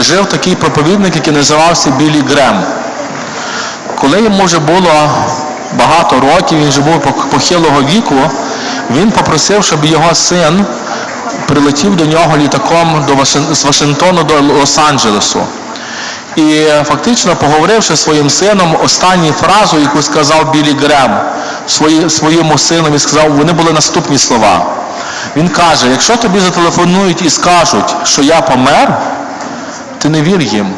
жив такий проповідник, який називався Білі Грем. Коли йому вже було багато років, він вже був похилого віку, він попросив, щоб його син прилетів до нього літаком до Вашин- з Вашингтону до Лос-Анджелесу. І фактично, поговоривши зі своїм сином, останню фразу, яку сказав Білі Грем свої, своєму сину, він сказав, вони були наступні слова. Він каже, якщо тобі зателефонують і скажуть, що я помер, ти не вір їм.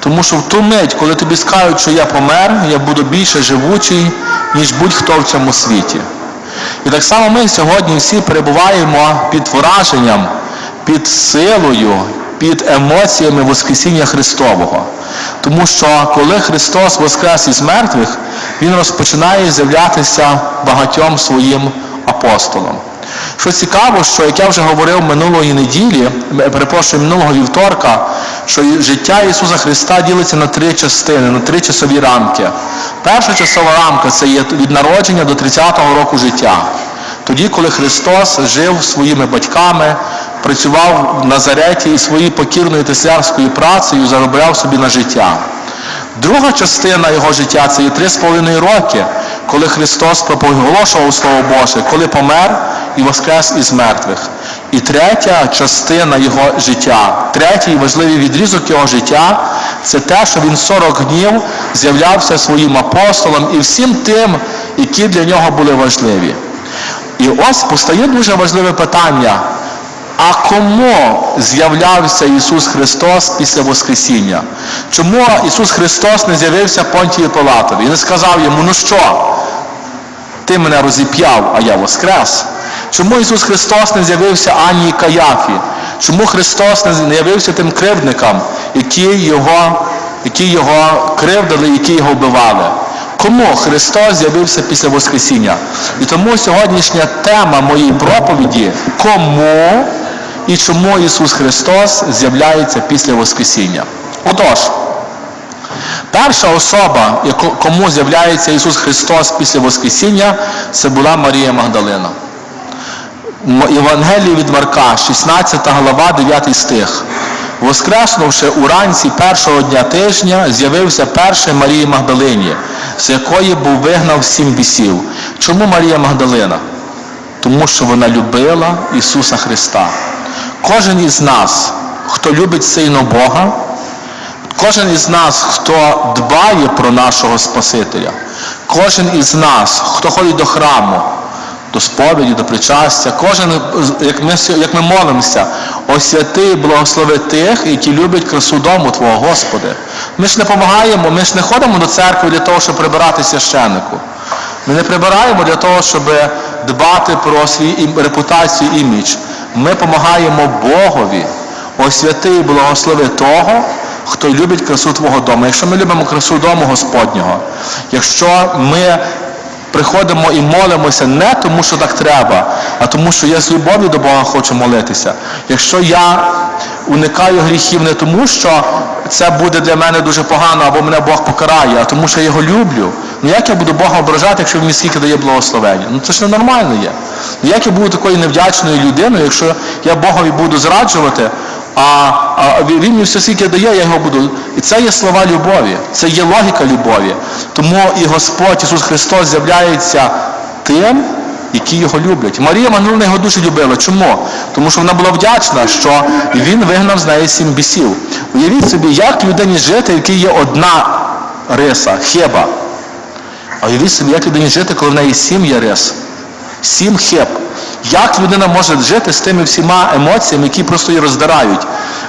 Тому що в ту мить, коли тобі скажуть, що я помер, я буду більше живучий, ніж будь-хто в цьому світі. І так само ми сьогодні всі перебуваємо під враженням, під силою, під емоціями Воскресіння Христового. Тому що коли Христос воскрес із мертвих, Він розпочинає з'являтися багатьом своїм апостолам. Що цікаво, що як я вже говорив минулої неділі, е, перепрошую, минулого вівторка, що життя Ісуса Христа ділиться на три частини, на три часові рамки. Перша часова рамка це є від народження до 30-го року життя. Тоді, коли Христос жив своїми батьками, працював в Назареті і своєю покірною теслярською працею заробляв собі на життя. Друга частина його життя це є три з половиною роки, коли Христос проголошував Слово Боже, коли помер і воскрес із мертвих. І третя частина його життя, третій важливий відрізок його життя це те, що він 40 днів з'являвся своїм апостолам і всім тим, які для нього були важливі. І ось постає дуже важливе питання. А кому з'являвся Ісус Христос після Воскресіння? Чому Ісус Христос не з'явився Понтію Пилатові і не сказав йому, ну що, ти мене розіп'яв, а я воскрес? Чому Ісус Христос не з'явився Ані і Каяфі? Чому Христос не з'явився тим кривдникам, які його, які його кривдили, які його вбивали? Кому Христос з'явився після Воскресіння? І тому сьогоднішня тема моєї проповіді кому і чому Ісус Христос з'являється після Воскресіння. Отож, перша особа, кому з'являється Ісус Христос після Воскресіння, це була Марія Магдалина. Євангеліє від Марка, 16 глава, 9 стих. Воскреснувши уранці першого дня тижня, з'явився перший Марії Магдалині, з якої був вигнав сім бісів. Чому Марія Магдалина? Тому що вона любила Ісуса Христа. Кожен із нас, хто любить сильно Бога, кожен із нас, хто дбає про нашого Спасителя, кожен із нас, хто ходить до храму, до сповіді, до причастя, кожен, як ми, як ми молимося, освяти і благослови тих, які люблять красу дому Твого Господи. Ми ж не допомагаємо, ми ж не ходимо до церкви для того, щоб прибирати священнику. Ми не прибираємо для того, щоб дбати про свій репутацію, імідж. Ми допомагаємо Богові освяти і благослови того, хто любить красу Твого дому. Якщо ми любимо красу дому Господнього, якщо ми приходимо і молимося не тому, що так треба, а тому, що я з любов'ю до Бога хочу молитися. Якщо я уникаю гріхів не тому, що це буде для мене дуже погано, або мене Бог покарає, а тому, що я його люблю. Ну як я буду Бога ображати, якщо він мені скільки дає благословення? Ну це ж ненормально є. Ну як я буду такою невдячною людиною, якщо я Богові буду зраджувати, а, а він мені все скільки дає, я його буду. І це є слова любові, це є логіка любові. Тому і Господь Ісус Христос з'являється тим, які його люблять. Марія Магдалина його дуже любила. Чому? Тому що вона була вдячна, що він вигнав з неї сім бісів. Уявіть собі, як людині жити, в якій є одна риса, хеба. А уявіть собі, як людині жити, коли в неї сім є рис. Сім хеб. Як людина може жити з тими всіма емоціями, які просто її роздирають?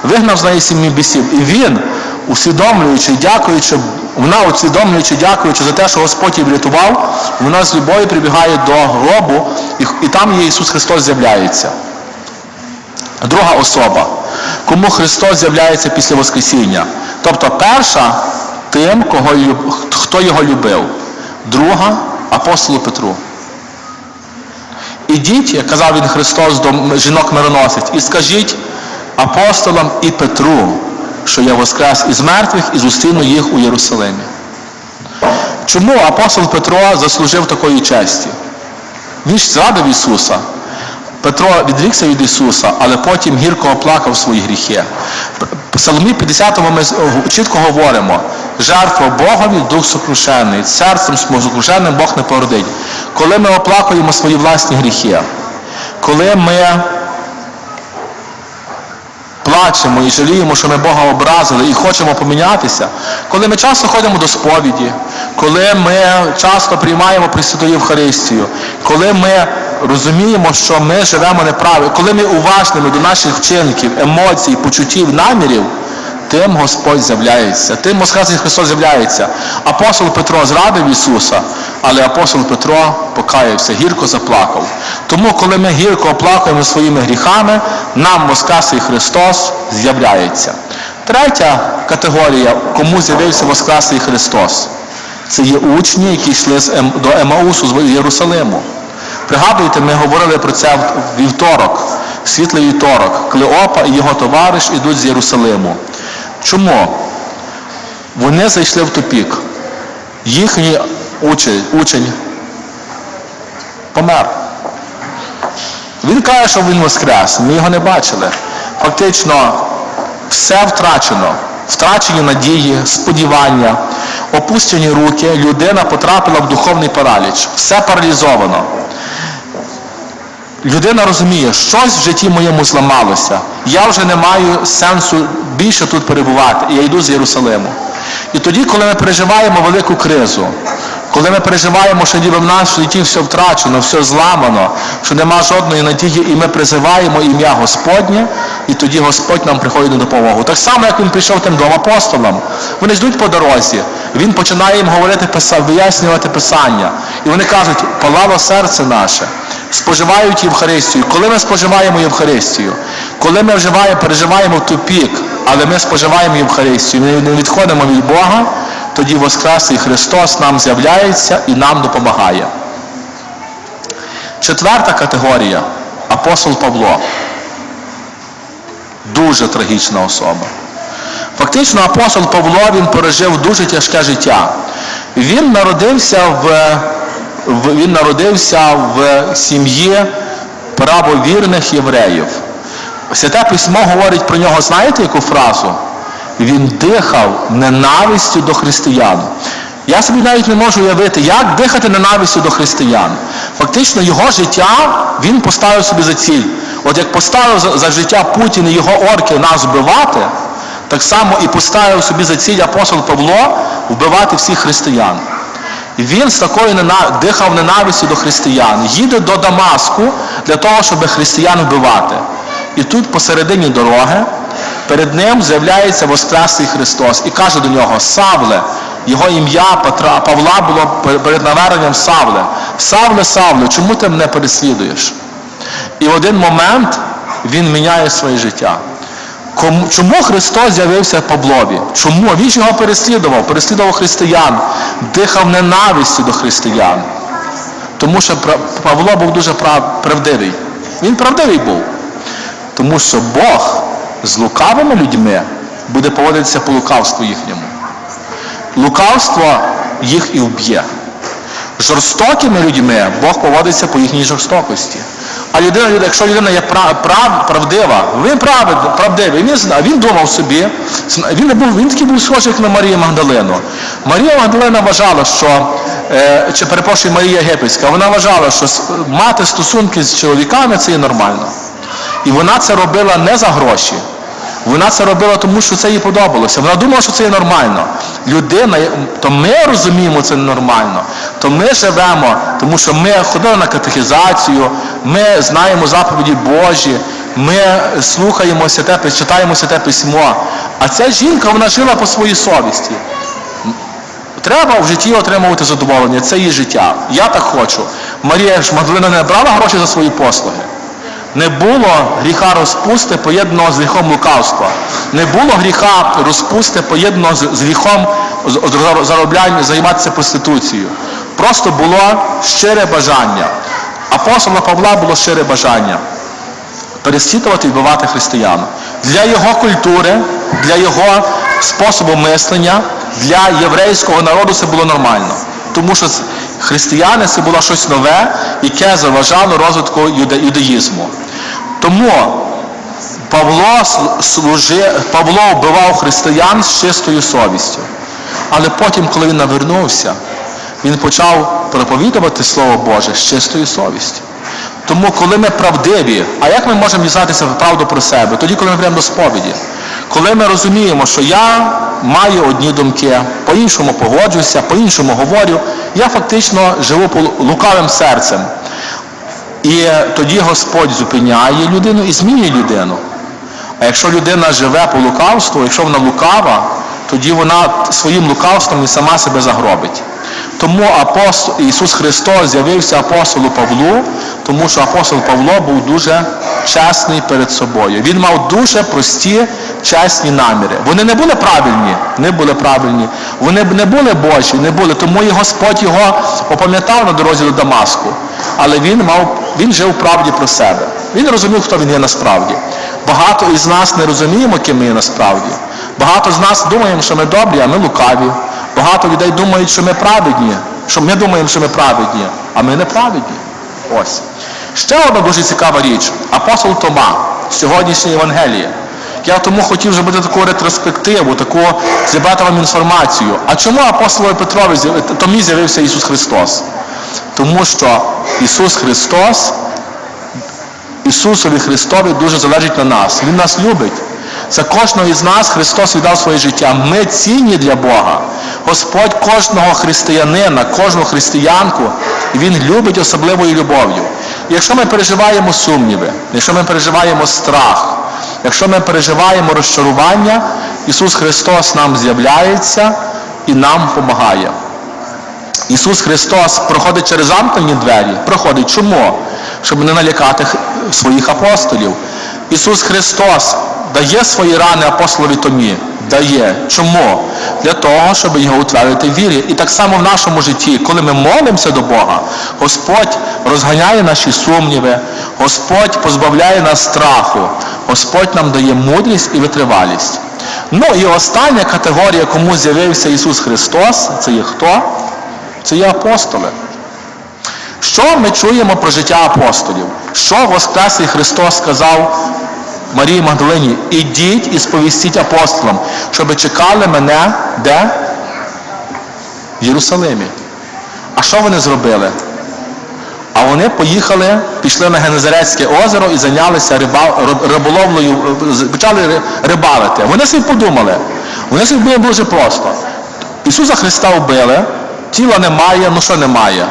Вигнав з неї сім бісів. І він, усвідомлюючи, дякуючи, вона усвідомлюючи, дякуючи за те, що Господь її врятував, вона з любов'ю прибігає до гробу, і, і там їй Ісус Христос з'являється. Друга особа, кому Христос з'являється після Воскресіння. Тобто перша тим, кого, хто його любив. Друга апостолу Петру. Ідіть, як казав він Христос до жінок мироносець, і скажіть апостолам і Петру, що я воскрес із мертвих і зустріну їх у Єрусалимі. Чому апостол Петро заслужив такої честі? Він ж зрадив Ісуса. Петро відрікся від Ісуса, але потім гірко оплакав свої гріхи. В Псалмі 50 ми чітко говоримо, жертва Богові дух сокрушений, серцем сокрушеним Бог не породить. Коли ми оплакуємо свої власні гріхи, коли ми плачемо і жаліємо, що ми Бога образили і хочемо помінятися, коли ми часто ходимо до сповіді, коли ми часто приймаємо Пресвяту Євхаристію, коли ми розуміємо, що ми живемо неправильно, коли ми уважними до наших вчинків, емоцій, почуттів, намірів, тим Господь з'являється, тим Воскресний Христос з'являється. Апостол Петро зрадив Ісуса, але апостол Петро покаявся, гірко заплакав. Тому, коли ми гірко оплакуємо своїми гріхами, нам Воскреслий Христос з'являється. Третя категорія, кому з'явився Воскреслий Христос, це є учні, які йшли Ем- до Емаусу з Єрусалиму. Пригадуєте, ми говорили про це в вівторок, світлий вівторок, Клеопа і його товариш ідуть з Єрусалиму. Чому? Вони зайшли в тупік. Їхній учень, учень помер. Він каже, що він воскрес. Ми його не бачили. Фактично, все втрачено. Втрачені надії, сподівання, опущені руки, людина потрапила в духовний параліч. Все паралізовано. Людина розуміє, щось в житті моєму зламалося. Я вже не маю сенсу більше тут перебувати, я йду з Єрусалиму. І тоді, коли ми переживаємо велику кризу, коли ми переживаємо, що ніби в нас в житті все втрачено, все зламано, що нема жодної надії, і ми призиваємо ім'я Господнє, і тоді Господь нам приходить на допомогу. Так само, як він прийшов тим двом апостолам. Вони йдуть по дорозі, він починає їм говорити, вияснювати Писання. І вони кажуть, палало серце наше споживають Євхаристію. Коли ми споживаємо Євхаристію, коли ми вживаємо, переживаємо тупік, але ми споживаємо Євхаристію, ми не відходимо від Бога, тоді Воскреслий Христос нам з'являється і нам допомагає. Четверта категорія апостол Павло. Дуже трагічна особа. Фактично апостол Павло він пережив дуже тяжке життя. Він народився в він народився в сім'ї правовірних євреїв. Святе письмо говорить про нього, знаєте яку фразу? Він дихав ненавистю до християн. Я собі навіть не можу уявити, як дихати ненавистю до християн. Фактично його життя він поставив собі за ціль. От як поставив за, за життя Путін і його орки нас вбивати, так само і поставив собі за ціль апостол Павло вбивати всіх християн. Він з такою нена- дихав ненавистю до християн, їде до Дамаску для того, щоб християн вбивати. І тут посередині дороги перед ним з'являється Воскреслий Христос і каже до нього: Савле, його ім'я Петра, Павла було перед наверненням Савле. Савле, Савле, чому ти мене переслідуєш? І в один момент він міняє своє життя. Чому Христос з'явився Павлові? Чому? Він ж його переслідував, переслідував християн, дихав ненавистю до християн. Тому що Павло був дуже правдивий. Він правдивий був. Тому що Бог з лукавими людьми буде поводитися по лукавству їхньому. Лукавство їх і вб'є. Жорстокими людьми Бог поводиться по їхній жорстокості. А людина, якщо людина є прав, прав- правдива, він прав, правдивий, він знав, він думав собі, він, був, він такий був схожий як на Марію Магдалину. Марія Магдалина вважала, що, е, чи перепрошую, Марія Єгипетська, вона вважала, що мати стосунки з чоловіками це є нормально. І вона це робила не за гроші. Вона це робила тому, що це їй подобалося. Вона думала, що це є нормально. Людина, то ми розуміємо це нормально, то ми живемо, тому що ми ходили на катехізацію, ми знаємо заповіді Божі, ми слухаємо святе, читаємо святе письмо. А ця жінка, вона жила по своїй совісті. Треба в житті отримувати задоволення, це її життя. Я так хочу. Марія ж Магдалина не брала гроші за свої послуги. Не було гріха розпусти поєднаного з гріхом лукавства. Не було гріха розпусти поєднаного з, гріхом заробляння, займатися проституцією. Просто було щире бажання. Апостола Павла було щире бажання переслідувати і вбивати християн. Для його культури, для його способу мислення, для єврейського народу це було нормально. Тому що Християни це було щось нове, яке заважало розвитку юде- юдаїзму. Тому Павло, служи, Павло вбивав християн з чистою совістю. Але потім, коли він навернувся, він почав проповідувати Слово Боже з чистою совістю. Тому, коли ми правдиві, а як ми можемо дізнатися правду про себе? Тоді, коли ми прямо до сповіді. Коли ми розуміємо, що я маю одні думки, по-іншому погоджуюся, по-іншому говорю, я фактично живу лукавим серцем. І тоді Господь зупиняє людину і змінює людину. А якщо людина живе по лукавству, якщо вона лукава, тоді вона своїм лукавством і сама себе загробить. Тому апостол, Ісус Христос з'явився апостолу Павлу, тому що апостол Павло був дуже чесний перед собою. Він мав дуже прості, чесні наміри. Вони не були правильні, не були правильні. Вони не були Божі, не були. Тому і Господь його опам'ятав на дорозі до Дамаску. Але він мав, він жив правді про себе. Він розумів, хто він є насправді. Багато із нас не розуміємо, ким ми є насправді. Багато з нас думаємо, що ми добрі, а ми лукаві. Багато людей думають, що ми праведні, що ми думаємо, що ми праведні, а ми неправедні. Ось. Ще одна дуже цікава річ. Апостол Тома, сьогоднішнє Євангеліє. Я тому хотів зробити таку ретроспективу, таку зібрати вам інформацію. А чому апостолові Петрові Томі з'явився Ісус Христос? Тому що Ісус Христос Ісусові Христові дуже залежить на нас. Він нас любить. За кожного із нас Христос віддав своє життя. Ми цінні для Бога. Господь кожного християнина, кожну християнку, Він любить особливою любов'ю. Якщо ми переживаємо сумніви, якщо ми переживаємо страх, якщо ми переживаємо розчарування, Ісус Христос нам з'являється і нам допомагає. Ісус Христос проходить через замкнені двері. Проходить чому? Щоб не налякати своїх апостолів. Ісус Христос дає свої рани апостолові Томі. Дає. Чому? Для того, щоб його утвердити в вірі. І так само в нашому житті, коли ми молимося до Бога, Господь розганяє наші сумніви, Господь позбавляє нас страху, Господь нам дає мудрість і витривалість. Ну і остання категорія, кому з'явився Ісус Христос, це є хто? Це є апостоли. Що ми чуємо про життя апостолів? Що Воскреслий Христос сказав Марії Магдалині? Ідіть і сповістіть апостолам, щоб чекали мене де? В Єрусалимі. А що вони зробили? А вони поїхали, пішли на Генезарецьке озеро і зайнялися риболовлею, почали рибалити. Вони собі подумали. Вони собі думали дуже просто. Ісуса Христа вбили, тіла немає, ну що немає.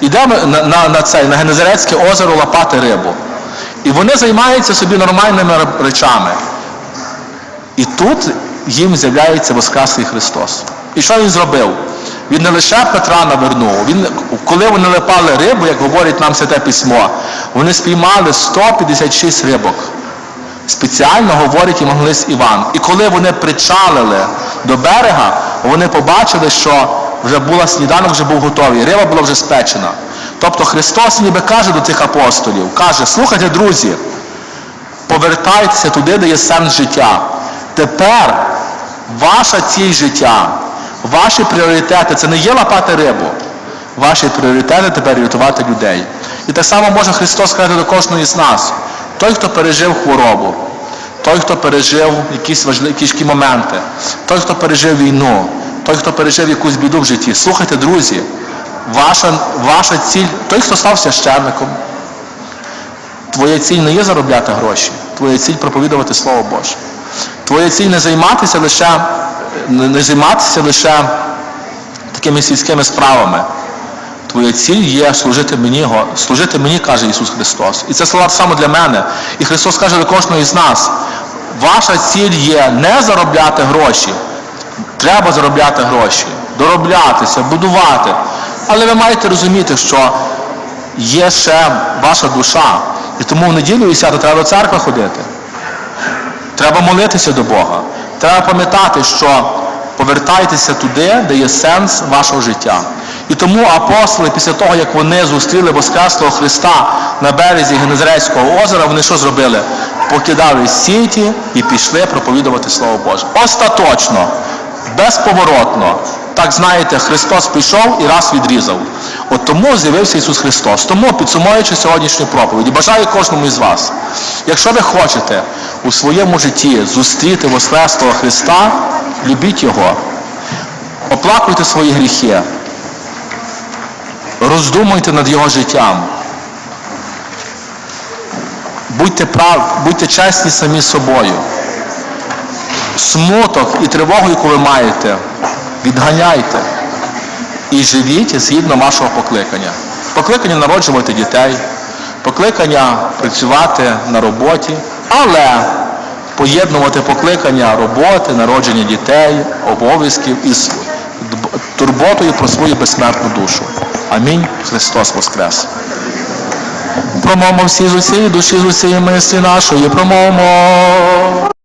Йдемо на, на, на, цей, на Генезарецьке озеро лапати рибу. І вони займаються собі нормальними речами. І тут їм з'являється Воскреслий Христос. І що він зробив? Він не лише Петра навернув, він, коли вони липали рибу, як говорить нам Святе Письмо, вони спіймали 156 рибок. Спеціально говорить Євангелист Іван. І коли вони причалили до берега, вони побачили, що вже була сніданок, вже був готовий, риба була вже спечена. Тобто Христос ніби каже до цих апостолів, каже, слухайте, друзі, повертайтеся туди, де є сенс життя. Тепер ваша ціль життя, ваші пріоритети це не є лапати рибу. Ваші пріоритети тепер рятувати людей. І так само може Христос сказати до кожного із нас. Той, хто пережив хворобу, той, хто пережив якісь важливі моменти, той, хто пережив війну, той, хто пережив якусь біду в житті. Слухайте, друзі, ваша, ваша ціль, той, хто став священником, Твоя ціль не є заробляти гроші, твоя ціль проповідувати Слово Боже. Твоя ціль не займатися лише, не займатися лише такими сільськими справами. Твоя ціль є служити мені, служити мені, каже Ісус Христос. І це слова саме для мене. І Христос каже до кожного із нас, ваша ціль є не заробляти гроші. Треба заробляти гроші, дороблятися, будувати. Але ви маєте розуміти, що є ще ваша душа. І тому в неділю і свято треба до церкви ходити. Треба молитися до Бога. Треба пам'ятати, що повертайтеся туди, де є сенс вашого життя. І тому апостоли, після того, як вони зустріли Воскреслого Христа на березі Генезарецького озера, вони що зробили? Покидали сіті і пішли проповідувати Слово Боже. Остаточно, безповоротно. Так знаєте, Христос пішов і раз відрізав. От тому з'явився Ісус Христос. Тому, підсумуючи сьогоднішню проповідь, бажаю кожному із вас, якщо ви хочете у своєму житті зустріти Воскреслого Христа, любіть Його, оплакуйте свої гріхи, роздумуйте над Його життям. Будьте, прав, будьте чесні самі собою. Смуток і тривогу, яку ви маєте, відганяйте і живіть згідно вашого покликання. Покликання народжувати дітей, покликання працювати на роботі, але поєднувати покликання роботи, народження дітей, обов'язків із турботою про свою безсмертну душу. Амінь. Христос Воскрес. Промовимо всі з усієї душі, з усієї мислі нашої, промовимо.